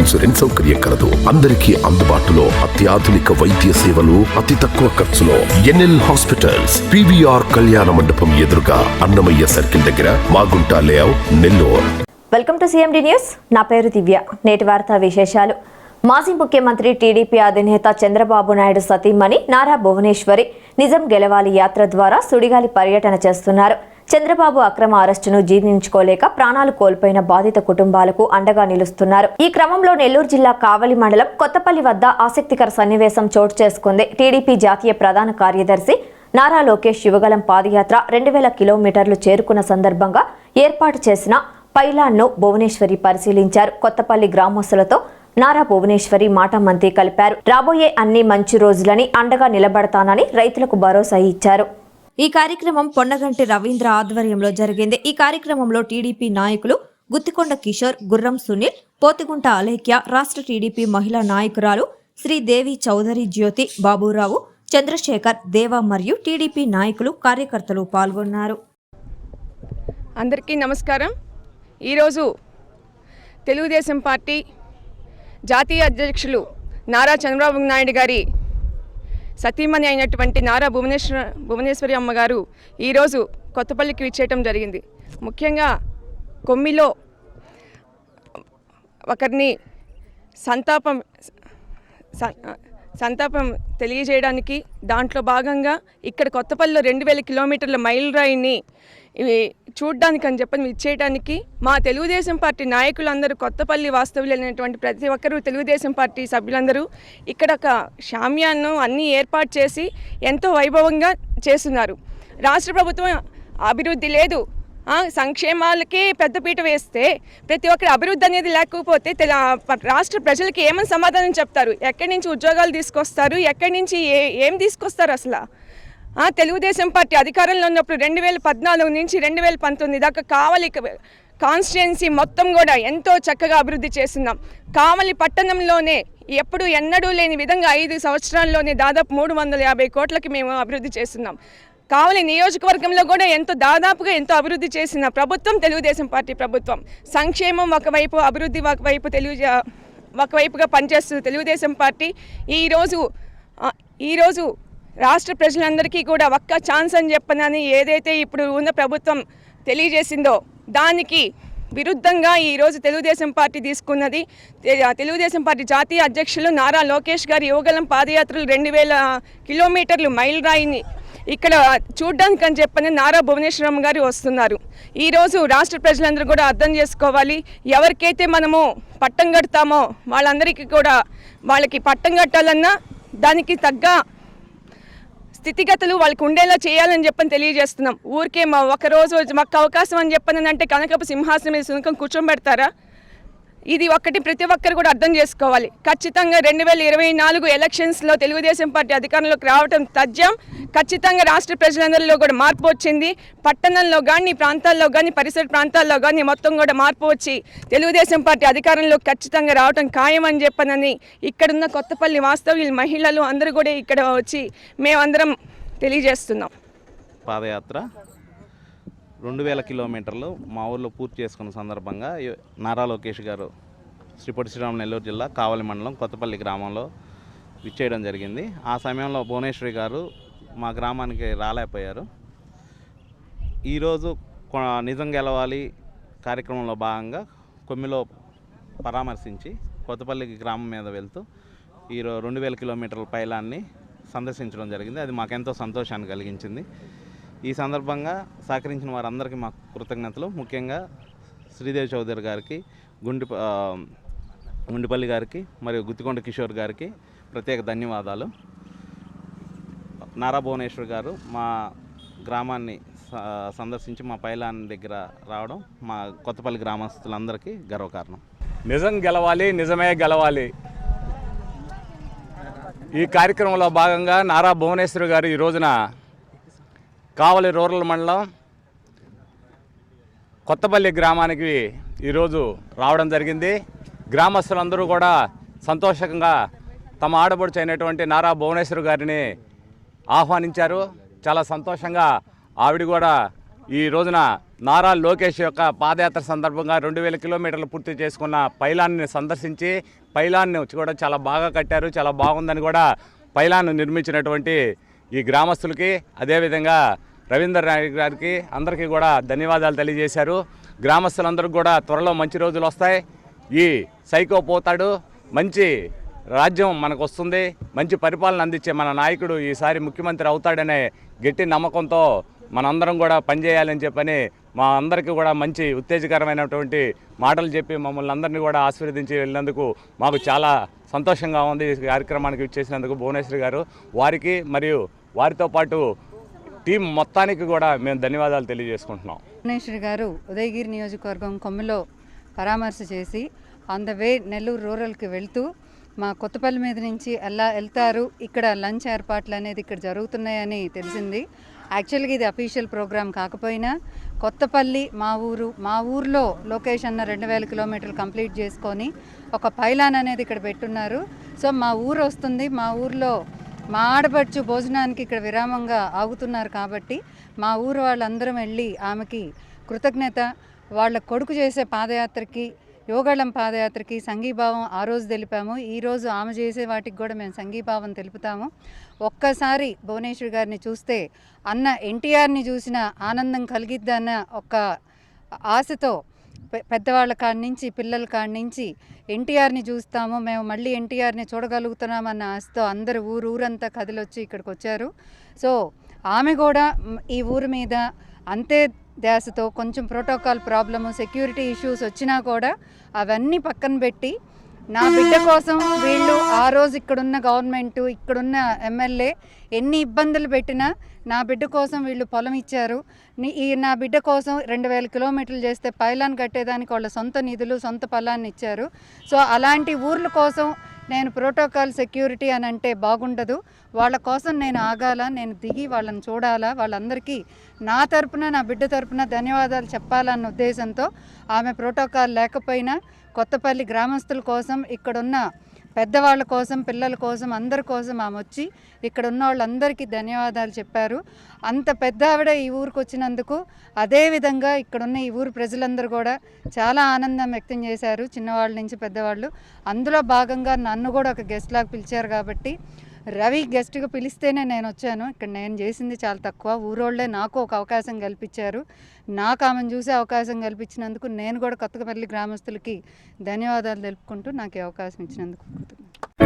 Insurance సౌకర్యం కలదు. అందరికీ అందుబాటులో అత్యాధునిక వైద్య సేవలు అతి తక్కువ ఖర్చులో ఎన్ఎల్ హాస్పిటల్స్ పివిఆర్ కళ్యాణ మండపం ఎదురుగా అన్నమయ్య సర్కిల్ దగ్గర Magunta layout Nellore. Welcome to CMD news. నా పేరు దివ్య. నేటి వార్తా విశేషాలు. మాజీ ముఖ్యమంత్రి టీడీపీ అధినేత చంద్రబాబు నాయుడు సతీమణి నారా భువనేశ్వరి నిజం గెలవాలి యాత్ర ద్వారా సుడిగాలి పర్యటన చేస్తున్నారు. చంద్రబాబు అక్రమ అరెస్టును జీర్ణించుకోలేక ప్రాణాలు కోల్పోయిన బాధిత కుటుంబాలకు అండగా నిలుస్తున్నారు. ఈ క్రమంలో నెల్లూరు జిల్లా కావలి మండలం కొత్తపల్లి వద్ద ఆసక్తికర సన్నివేశం చోటు చేసుకుంది. టీడీపీ జాతీయ ప్రధాన కార్యదర్శి నారా లోకేష్ యువగలం పాదయాత్ర రెండు వేల కిలోమీటర్లు చేరుకున్న సందర్భంగా ఏర్పాటు చేసిన పైలాన్ను భువనేశ్వరి పరిశీలించారు. కొత్తపల్లి గ్రామస్తులతో నారా భువనేశ్వరి మాట మంతి కలిపారు. రాబోయే అన్ని మంచి రోజులని అండగా నిలబడతానని రైతులకు భరోసా ఇచ్చారు. ఈ కార్యక్రమం పొన్నగంటి రవీంద్ర ఆధ్వర్యంలో జరిగింది. ఈ కార్యక్రమంలో టీడీపీ నాయకులు గుత్తికొండ కిషోర్ గుర్రం సునీల్ పోతిగుంట అలేఖ్య రాష్ట్ర టీడీపీ మహిళా నాయకురాలు శ్రీదేవి చౌదరి జ్యోతి బాబురావు చంద్రశేఖర్ దేవ మరియు టీడీపీ నాయకులు కార్యకర్తలు పాల్గొన్నారు. అందరికీ నమస్కారం. ఈరోజు తెలుగుదేశం పార్టీ జాతీయ అధ్యక్షులు నారా చంద్రబాబు నాయుడు గారి సతీమణి అయినటువంటి నారా భువనేశ్వర భువనేశ్వరి అమ్మగారు ఈరోజు కొత్తపల్లికి విచ్చేయటం జరిగింది. ముఖ్యంగా కొమ్మిలో ఒకరిని సంతాపం సంతాపం తెలియజేయడానికి దాంట్లో భాగంగా ఇక్కడ కొత్తపల్లిలో రెండు వేల కిలోమీటర్ల మైల్ రాయిని ఇవి చూడ్డానికి అని చెప్పని ఇచ్చేయడానికి మా తెలుగుదేశం పార్టీ నాయకులందరూ కొత్తపల్లి వాస్తవ్యులైనటువంటి ప్రతి ఒక్కరూ తెలుగుదేశం పార్టీ సభ్యులందరూ ఇక్కడ ఒక షామ్యాన్ను అన్నీ ఏర్పాటు చేసి ఎంతో వైభవంగా చేస్తున్నారు. రాష్ట్ర ప్రభుత్వం అభివృద్ధి లేదు. సంక్షేమాలకి పెద్దపీట వేస్తే ప్రతి ఒక్కరి అభివృద్ధి అనేది లేకపోతే తెల రాష్ట్ర ప్రజలకి ఏమని సమాధానం చెప్తారు? ఎక్కడి నుంచి ఉద్యోగాలు తీసుకొస్తారు? ఎక్కడి నుంచి ఏ ఏం తీసుకొస్తారు అసలు? తెలుగుదేశం పార్టీ అధికారంలో ఉన్నప్పుడు రెండు వేల పద్నాలుగు నుంచి రెండు వేల పంతొమ్మిది దాకా కావాలి కాన్స్టిట్యున్సీ మొత్తం కూడా ఎంతో చక్కగా అభివృద్ధి చేస్తున్నాం. కావలి పట్టణంలోనే ఎప్పుడు ఎన్నడూ లేని విధంగా ఐదు సంవత్సరాల్లోనే దాదాపు మూడు వందల యాభై కోట్లకి మేము అభివృద్ధి చేస్తున్నాం. కావలి నియోజకవర్గంలో కూడా ఎంతో దాదాపుగా ఎంతో అభివృద్ధి చేసిన ప్రభుత్వం తెలుగుదేశం పార్టీ ప్రభుత్వం. సంక్షేమం ఒకవైపు అభివృద్ధి ఒకవైపు తెలుగు ఒకవైపుగా పనిచేస్తుంది తెలుగుదేశం పార్టీ. ఈరోజు ఈరోజు రాష్ట్ర ప్రజలందరికీ కూడా ఒక్క ఛాన్స్ అని చెప్పనని ఏదైతే ఇప్పుడు ఉన్న ప్రభుత్వం తెలియజేసిందో దానికి విరుద్ధంగా ఈరోజు తెలుగుదేశం పార్టీ తీసుకున్నది తెలుగుదేశం పార్టీ జాతీయ అధ్యక్షులు నారా లోకేష్ గారి యువగలం పాదయాత్రలు రెండు వేల కిలోమీటర్లు మైల్ రాయిని ఇక్కడ చూడ్డానికి అని చెప్పని నారా భువనేశ్వరం గారు వస్తున్నారు. ఈరోజు రాష్ట్ర ప్రజలందరూ కూడా అర్థం చేసుకోవాలి. ఎవరికైతే మనము పట్టం కడతామో వాళ్ళందరికీ కూడా వాళ్ళకి పట్టం కట్టాలన్నా దానికి తగ్గ స్థితిగతులు వాళ్ళకి ఉండేలా చేయాలని చెప్పని తెలియజేస్తున్నాం. ఊరికే మా ఒకరోజు మాకు అవకాశం అని చెప్పని అంటే కనకపు సింహాసనం మీద సునకం కూర్చోబెడతారా? ఇది ఒక్కటి ప్రతి ఒక్కరు కూడా అర్థం చేసుకోవాలి. ఖచ్చితంగా రెండు వేల ఇరవై నాలుగు ఎలక్షన్స్లో తెలుగుదేశం పార్టీ అధికారంలోకి రావడం తథ్యం. ఖచ్చితంగా రాష్ట్ర ప్రజలందరిలో కూడా మార్పు వచ్చింది. పట్టణంలో కానీ ప్రాంతాల్లో కానీ పరిసర ప్రాంతాల్లో కానీ మొత్తం కూడా మార్పు వచ్చి తెలుగుదేశం పార్టీ అధికారంలో ఖచ్చితంగా రావడం ఖాయం అని చెప్పనని ఇక్కడున్న కొత్తపల్లి వాస్తవ్యులు మహిళలు అందరూ కూడా ఇక్కడ వచ్చి మేమందరం తెలియజేస్తున్నాం. పాదయాత్ర. రెండు వేల కిలోమీటర్లు మా ఊర్లో పూర్తి చేసుకున్న సందర్భంగా నారా లోకేష్ గారు శ్రీపొట్టి శ్రీరామ్ నెల్లూరు జిల్లా కావలి మండలం కొత్తపల్లి గ్రామంలో విచ్చేయడం జరిగింది. ఆ సమయంలో భువనేశ్వరి గారు మా గ్రామానికి రాలేకపోయారు. ఈరోజు కొ- నిజం గెలవాలి కార్యక్రమంలో భాగంగా కొమ్మిలో పరామర్శించి కొత్తపల్లి గ్రామం మీద వెళ్తూ ఈరోజు రెండు వేల కిలోమీటర్ల పైలాన్ని సందర్శించడం జరిగింది. అది మాకెంతో సంతోషాన్ని కలిగించింది. ఈ సందర్భంగా సహకరించిన వారందరికీ మా కృతజ్ఞతలు. ముఖ్యంగా శ్రీదేవి చౌదరి గారికి గుండి గుండిపల్లి గారికి మరియు గుత్తికొండ కిషోర్ గారికి ప్రత్యేక ధన్యవాదాలు. నారా భువనేశ్వర్ గారు మా గ్రామాన్ని స- సందర్శించి మా పైలాన్ దగ్గర రావడం మా కొత్తపల్లి గ్రామస్తులందరికీ గర్వకారణం. నిజం గెలవాలి నిజమే గెలవాలి. ఈ కార్యక్రమంలో భాగంగా నారా భువనేశ్వర్ గారు ఈ రోజున కావలి రూరల్ మండలం కొత్తపల్లి గ్రామానికి ఈరోజు రావడం జరిగింది. గ్రామస్తులందరూ కూడా సంతోషంగా తమ ఆడబడుచు అయినటువంటి నారా భువనేశ్వర్ గారిని ఆహ్వానించారు. చాలా సంతోషంగా ఆవిడ కూడా ఈ రోజున నారా లోకేష్ యొక్క పాదయాత్ర సందర్భంగా రెండు వేల కిలోమీటర్లు పూర్తి చేసుకున్న పైలాన్ని సందర్శించి పైలాన్ని కూడా చాలా బాగా కట్టారు. చాలా బాగుందని కూడా పైలాన్ని నిర్మించినటువంటి ఈ గ్రామస్తులకి. అదేవిధంగా రవీందర్ నాయక్ గారికి అందరికీ కూడా ధన్యవాదాలు తెలియజేశారు. గ్రామస్తులందరికీ కూడా త్వరలో మంచి రోజులు వస్తాయి. ఈ సైకో పోతాడు. మంచి రాజ్యం మనకు వస్తుంది. మంచి పరిపాలన అందించే మన నాయకుడు ఈసారి ముఖ్యమంత్రి అవుతాడనే గట్టి నమ్మకంతో మనందరం కూడా పనిచేయాలని చెప్పని మా అందరికీ కూడా మంచి ఉత్తేజకరమైనటువంటి మాటలు చెప్పి మమ్మల్ని అందరినీ కూడా ఆశీర్వదించి వెళ్ళినందుకు మాకు చాలా సంతోషంగా ఉంది ఈ కార్యక్రమానికి ఇచ్చేసినందుకు భువనేశ్వరి గారు. వారికి మరియు వారితో పాటు టీం మొత్తానికి కూడా మేము ధన్యవాదాలు తెలియజేసుకుంటున్నాం. భువనేశ్వరి గారు ఉదయగిరి నియోజకవర్గం కొమ్మిలో పరామర్శ చేసి ఆన్ ద వే నెల్లూరు రూరల్కి వెళ్తూ మా కొత్తపల్లి మీద నుంచి ఎలా వెళ్తారు. ఇక్కడ లంచ్ ఏర్పాట్లు అనేది ఇక్కడ జరుగుతున్నాయని తెలిసింది. యాక్చువల్గా ఇది అఫీషియల్ ప్రోగ్రామ్ కాకపోయినా కొత్తపల్లి మా ఊరు మా ఊర్లో లొకేషన్ రెండు వేల కిలోమీటర్లు కంప్లీట్ చేసుకొని ఒక పైలాన్ అనేది ఇక్కడ పెట్టున్నారు. సో మా ఊరు వస్తుంది. మా ఊర్లో మా ఆడపడుచు భోజనానికి ఇక్కడ విరామంగా ఆగుతున్నారు కాబట్టి మా ఊరు వాళ్ళందరం వెళ్ళి ఆమెకి కృతజ్ఞత వాళ్ళ కొడుకు చేసే పాదయాత్రకి యోగాళం పాదయాత్రకి సంఘీభావం ఆ రోజు తెలిపాము. ఈరోజు ఆమె చేసే వాటికి కూడా మేము సంఘీభావం తెలుపుతాము. ఒక్కసారి భువనేశ్వరి గారిని చూస్తే అన్న ఎన్టీఆర్ని చూసిన ఆనందం కలిగిద్దన్న ఒక ఆశతో పెద్దవాళ్ళ కాడి నుంచి పిల్లల కాడి నుంచి ఎన్టీఆర్ని చూస్తాము మేము మళ్ళీ ఎన్టీఆర్ని చూడగలుగుతున్నామన్న ఆశతో అందరు ఊరు ఊరంతా కదిలొచ్చి ఇక్కడికి వచ్చారు సో ఆమె కూడా ఈ ఊరు మీద అంతే ధ్యాసతో కొంచెం ప్రోటోకాల్ ప్రాబ్లము సెక్యూరిటీ ఇష్యూస్ వచ్చినా కూడా అవన్నీ పక్కన పెట్టి నా బిడ్డ కోసం వీళ్ళు ఆ రోజు ఇక్కడున్న గవర్నమెంట్ ఇక్కడున్న ఎమ్మెల్యే ఎన్ని ఇబ్బందులు పెట్టినా నా బిడ్డ కోసం వీళ్ళు పొలం ఇచ్చారు. నీ- ఈ నా బిడ్డ కోసం రెండు వేల కిలోమీటర్లు చేస్తే పైలాన్ కట్టేదానికి వాళ్ళ సొంత నిధులు సొంత పొలాన్ని ఇచ్చారు. సో అలాంటి ఊర్ల కోసం నేను ప్రోటోకాల్ సెక్యూరిటీ అని అంటే బాగుండదు. వాళ్ళ కోసం నేను ఆగాల నేను దిగి వాళ్ళని చూడాలా వాళ్ళందరికీ నా తరపున నా బిడ్డ తరపున ధన్యవాదాలు చెప్పాలన్న ఉద్దేశంతో ఆమె ప్రోటోకాల్ లేకపోయినా కొత్తపల్లి గ్రామస్తుల కోసం ఇక్కడున్న పెద్దవాళ్ళ కోసం పిల్లల కోసం అందరి కోసం ఆమె వచ్చి ఇక్కడ ఉన్న వాళ్ళందరికీ ధన్యవాదాలు చెప్పారు. అంత పెద్ద ఆవిడ ఈ ఊరికి వచ్చినందుకు అదేవిధంగా ఇక్కడున్న ఈ ఊరు ప్రజలందరూ కూడా చాలా ఆనందం వ్యక్తం చేశారు చిన్నవాళ్ళ నుంచి పెద్దవాళ్ళు. అందులో భాగంగా నన్ను కూడా ఒక గెస్ట్ లాగా పిలిచారు కాబట్టి రవి గెస్ట్గా పిలిస్తేనే నేను వచ్చాను. ఇక్కడ నేను చేసింది చాలా తక్కువ. ఊరోళ్ళే నాకు ఒక అవకాశం కల్పించారు. నాకు ఆమెను చూసే అవకాశం కల్పించినందుకు నేను కూడా కొత్తపల్లి గ్రామస్తులకి ధన్యవాదాలు తెలుపుకుంటూ నాకు అవకాశం ఇచ్చినందుకు